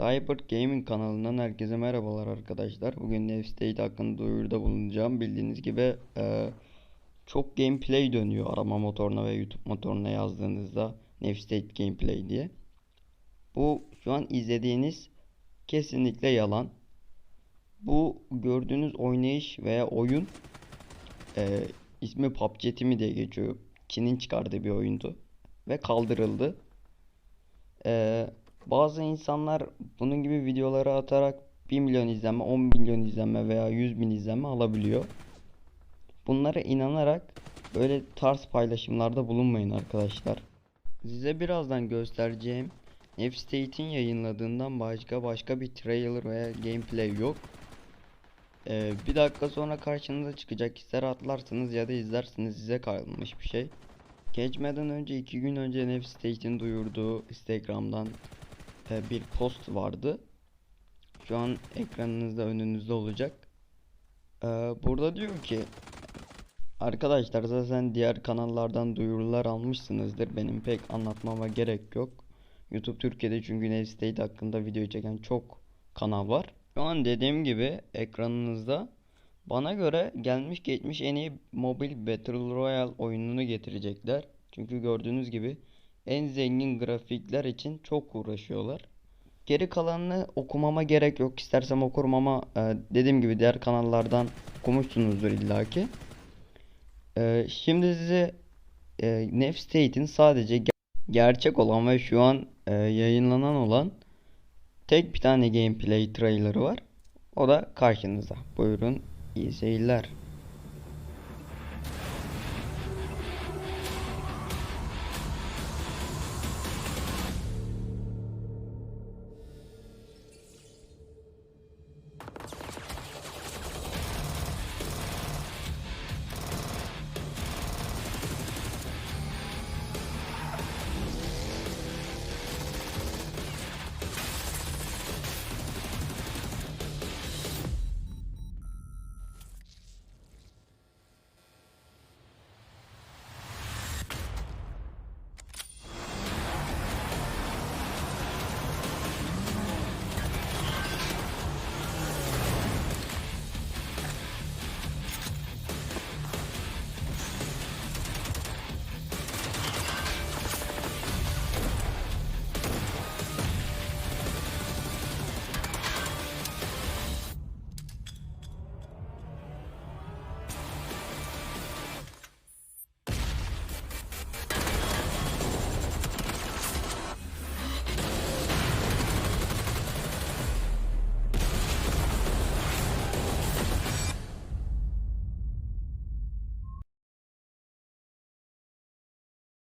Cyber Gaming kanalından herkese merhabalar arkadaşlar. Bugün Nef State hakkında duyuruda bulunacağım. Bildiğiniz gibi e, çok gameplay dönüyor arama motoruna ve YouTube motoruna yazdığınızda Nef State Gameplay diye. Bu şu an izlediğiniz kesinlikle yalan. Bu gördüğünüz oynayış veya oyun e, ismi PUBG Team diye geçiyor. Çin'in çıkardığı bir oyundu ve kaldırıldı. E, bazı insanlar bunun gibi videoları atarak 1 milyon izlenme, 10 milyon izlenme veya 100 bin izlenme alabiliyor. Bunlara inanarak böyle tarz paylaşımlarda bulunmayın arkadaşlar. Size birazdan göstereceğim F-State'in yayınladığından başka başka bir trailer veya gameplay yok. Ee, bir dakika sonra karşınıza çıkacak ister atlarsınız ya da izlersiniz size kalmış bir şey. Geçmeden önce iki gün önce F-State'in duyurduğu Instagram'dan e, bir post vardı. Şu an ekranınızda önünüzde olacak. Ee, burada diyor ki Arkadaşlar zaten diğer kanallardan duyurular almışsınızdır. Benim pek anlatmama gerek yok. YouTube Türkiye'de çünkü Navy State hakkında video çeken çok kanal var. Şu an dediğim gibi ekranınızda bana göre gelmiş geçmiş en iyi mobil Battle Royale oyununu getirecekler. Çünkü gördüğünüz gibi en zengin grafikler için çok uğraşıyorlar. Geri kalanını okumama gerek yok. İstersem okurum ama e, dediğim gibi diğer kanallardan okumuşsunuzdur illaki. E, şimdi size e, Nef State'in sadece ger- gerçek olan ve şu an e, yayınlanan olan tek bir tane gameplay trailerı var. O da karşınızda. Buyurun iyi seyirler.